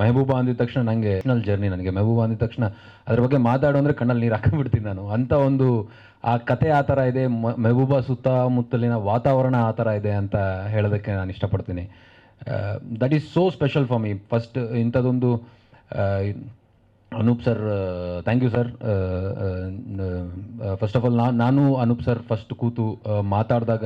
ಮೆಹಬೂಬಾ ಅಂದಿದ ತಕ್ಷಣ ನನಗೆ national journey ನನಗೆ. ಮೆಹಬೂಬಾ ಅಂದಿದ ತಕ್ಷಣ ಅದ್ರ ಬಗ್ಗೆ ಮಾತಾಡು ಅಂದರೆ ಕಣ್ಣಲ್ಲಿ ನೀರು ಹಾಕೊಂಡ್ಬಿಡ್ತೀನಿ ನಾನು. ಅಂಥ ಒಂದು ಆ ಕತೆ ಆ ಥರ ಇದೆ. ಮೆಹಬೂಬಾ ಸುತ್ತಮುತ್ತಲಿನ ವಾತಾವರಣ ಆ ಥರ ಇದೆ ಅಂತ ಹೇಳೋದಕ್ಕೆ ನಾನು ಇಷ್ಟಪಡ್ತೀನಿ. That is so special for me first ಇಂಥದ್ದೊಂದು Anoop sir thank you sir first of all ನಾ, ನಾನು ಅನೂಪ್ ಸರ್ ಫಸ್ಟ್ ಕೂತು ಮಾತಾಡಿದಾಗ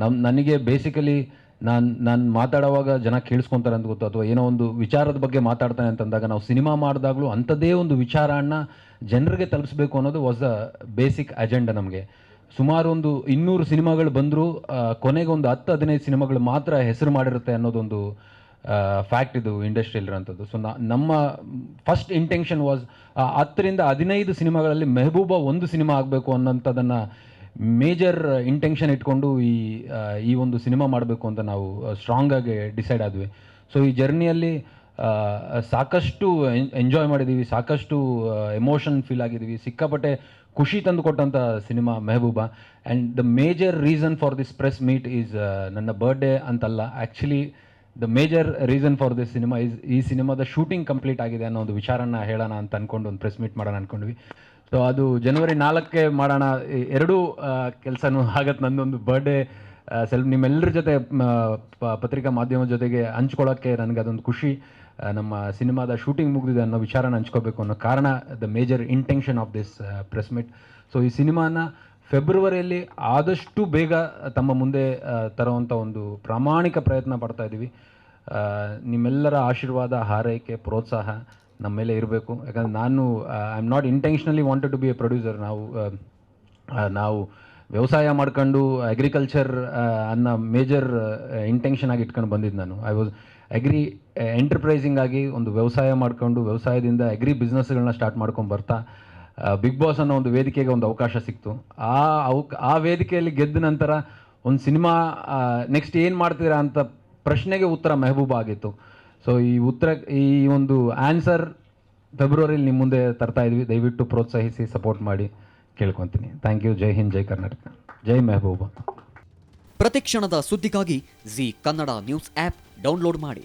ನಮ್ಮ ನನಗೆ ಬೇಸಿಕಲಿ ನಾನು ನಾನು ಮಾತಾಡುವಾಗ ಜನ ಕೇಳಿಸ್ಕೊಂತಾರೆ ಅಂತ ಗೊತ್ತು. ಅಥವಾ ಏನೋ ಒಂದು ವಿಚಾರದ ಬಗ್ಗೆ ಮಾತಾಡ್ತಾನೆ ಅಂತಂದಾಗ ನಾವು ಸಿನಿಮಾ ಮಾಡಿದಾಗಲೂ ಅಂಥದ್ದೇ ಒಂದು ವಿಚಾರನ ಜನರಿಗೆ ತಲುಪಿಸ್ಬೇಕು ಅನ್ನೋದು ವಾಸ್ ದ ಬೇಸಿಕ್ ಅಜೆಂಡ ನಮಗೆ. ಸುಮಾರು ಒಂದು ಇನ್ನೂರು ಸಿನಿಮಾಗಳು ಬಂದರೂ ಕೊನೆಗೆ ಒಂದು ಹತ್ತು, ಹದಿನೈದು ಸಿನಿಮಾಗಳು ಮಾತ್ರ ಹೆಸರು ಮಾಡಿರುತ್ತೆ ಅನ್ನೋದೊಂದು ಫ್ಯಾಕ್ಟ್ ಇದು ಇಂಡಸ್ಟ್ರಿಯಲ್ಲಿರೋಂಥದ್ದು. ಸೊ ನಮ್ಮ ಫಸ್ಟ್ ಇಂಟೆನ್ಷನ್ ವಾಸ್ ಹತ್ತರಿಂದ ಹದಿನೈದು ಸಿನಿಮಾಗಳಲ್ಲಿ ಮೆಹಬೂಬ ಒಂದು ಸಿನಿಮಾ ಆಗಬೇಕು ಅನ್ನೋಂಥದ್ದನ್ನು ಮೇಜರ್ ಇಂಟೆನ್ಷನ್ ಇಟ್ಕೊಂಡು ಈ ಈ ಒಂದು ಸಿನಿಮಾ ಮಾಡಬೇಕು ಅಂತ ನಾವು ಸ್ಟ್ರಾಂಗ್ ಆಗಿ ಡಿಸೈಡ್ ಆದ್ವಿ. ಸೊ ಈ ಜರ್ನಿಯಲ್ಲಿ ಸಾಕಷ್ಟು ಎಂಜಾಯ್ ಮಾಡಿದ್ದೀವಿ ಸಾಕಷ್ಟು ಎಮೋಷನ್ ಫೀಲ್ ಆಗಿದ್ದೀವಿ ಸಿಕ್ಕಾಪಟ್ಟೆ ಖುಷಿ ತಂದು ಕೊಟ್ಟಂಥ cinema Mehbooba. And the major reason for this press meet is ನನ್ನ ಬರ್ಡೇ ಅಂತಲ್ಲ. Actually the major reason for this cinema is ಈ ಸಿನಿಮಾದ ಶೂಟಿಂಗ್ ಕಂಪ್ಲೀಟ್ ಆಗಿದೆ ಅನ್ನೋ ಒಂದು ವಿಚಾರನ ಹೇಳೋಣ ಅಂತ ಅನ್ಕೊಂಡು ಒಂದು ಪ್ರೆಸ್ ಮೀಟ್ ಮಾಡೋಣ ಅನ್ಕೊಂಡ್ವಿ. ಸೊ ಅದು ಜನವರಿ ನಾಲ್ಕಕ್ಕೆ ಮಾಡೋಣ. ಎರಡೂ ಕೆಲಸನೂ ಆಗತ್ತೆ ನಂದೊಂದು ಬರ್ಡೇ ಸೆಲ್ಫ್ ನಿಮ್ಮೆಲ್ಲರ ಜೊತೆ ಪತ್ರಿಕಾ ಮಾಧ್ಯಮದ ಜೊತೆಗೆ ಹಂಚ್ಕೊಳ್ಳೋಕ್ಕೆ ನನಗೆ ಅದೊಂದು ಖುಷಿ. ನಮ್ಮ ಸಿನಿಮಾದ ಶೂಟಿಂಗ್ ಮುಗಿದಿದೆ ಅನ್ನೋ ವಿಚಾರನ ಹಂಚ್ಕೋಬೇಕು ಅನ್ನೋ ಕಾರಣ the major intention of this press meet so ಈ ಸಿನಿಮಾನ ಫೆಬ್ರವರಿಯಲ್ಲಿ ಆದಷ್ಟು ಬೇಗ ತಮ್ಮ ಮುಂದೆ ತರುವಂಥ ಒಂದು ಪ್ರಾಮಾಣಿಕ ಪ್ರಯತ್ನ ಪಡ್ತಾ ಇದ್ದೀವಿ. ನಿಮ್ಮೆಲ್ಲರ ಆಶೀರ್ವಾದ, ಹಾರೈಕೆ, ಪ್ರೋತ್ಸಾಹ ನಮ್ಮ ಮೇಲೆ ಇರಬೇಕು. ಯಾಕಂದ್ರೆ ನಾನು I am not intentionally wanted to be a producer ನಾವು ನಾವು ವ್ಯವಸಾಯ ಮಾಡ್ಕೊಂಡು ಅಗ್ರಿಕಲ್ಚರ್ ಅನ್ನೋ ಮೇಜರ್ ಇಂಟೆನ್ಷನ್ ಆಗಿ ಇಟ್ಕೊಂಡು ಬಂದಿದ್ದು ನಾನು. ಐ ವಾಸ್ ಅಗ್ರಿ ಎಂಟರ್ಪ್ರೈಸಿಂಗ್ ಆಗಿ ಒಂದು ವ್ಯವಸಾಯ ಮಾಡ್ಕೊಂಡು ವ್ಯವಸಾಯದಿಂದ ಅಗ್ರಿ ಬಿಸ್ನೆಸ್ಗಳನ್ನ ಸ್ಟಾರ್ಟ್ ಮಾಡ್ಕೊಂಡು ಬರ್ತಾ ಬಿಗ್ ಬಾಸ್ ಅನ್ನೋ ಒಂದು ವೇದಿಕೆಗೆ ಒಂದು ಅವಕಾಶ ಸಿಕ್ತು. ಆ ಅವಕ್, ಆ ವೇದಿಕೆಯಲ್ಲಿ ಗೆದ್ದ ನಂತರ ಒಂದು ಸಿನಿಮಾ ನೆಕ್ಸ್ಟ್ ಏನು ಮಾಡ್ತೀರಾ ಅಂತ ಪ್ರಶ್ನೆಗೆ ಉತ್ತರ ಮೆಹಬೂಬ್ ಆಗಿತ್ತು. ಸೊ ಈ ಉತ್ತರ, ಈ ಒಂದು ಆನ್ಸರ್ ಫೆಬ್ರವರಿಲಿ ನಿಮ್ಮ ಮುಂದೆ ತರ್ತಾ ಇದ್ವಿ. ದಯವಿಟ್ಟು ಪ್ರೋತ್ಸಾಹಿಸಿ ಸಪೋರ್ಟ್ ಮಾಡಿ ಕೇಳ್ಕೊತೀನಿ. ಥ್ಯಾಂಕ್ ಯು ಜೈ ಹಿಂದ್ ಜೈ ಕರ್ನಾಟಕ ಜೈ ಮೆಹಬೂಬ. ಪ್ರತಿಕ್ಷಣದ ಸುದ್ದಿಗಾಗಿ Zee Kannada news app download ಮಾಡಿ.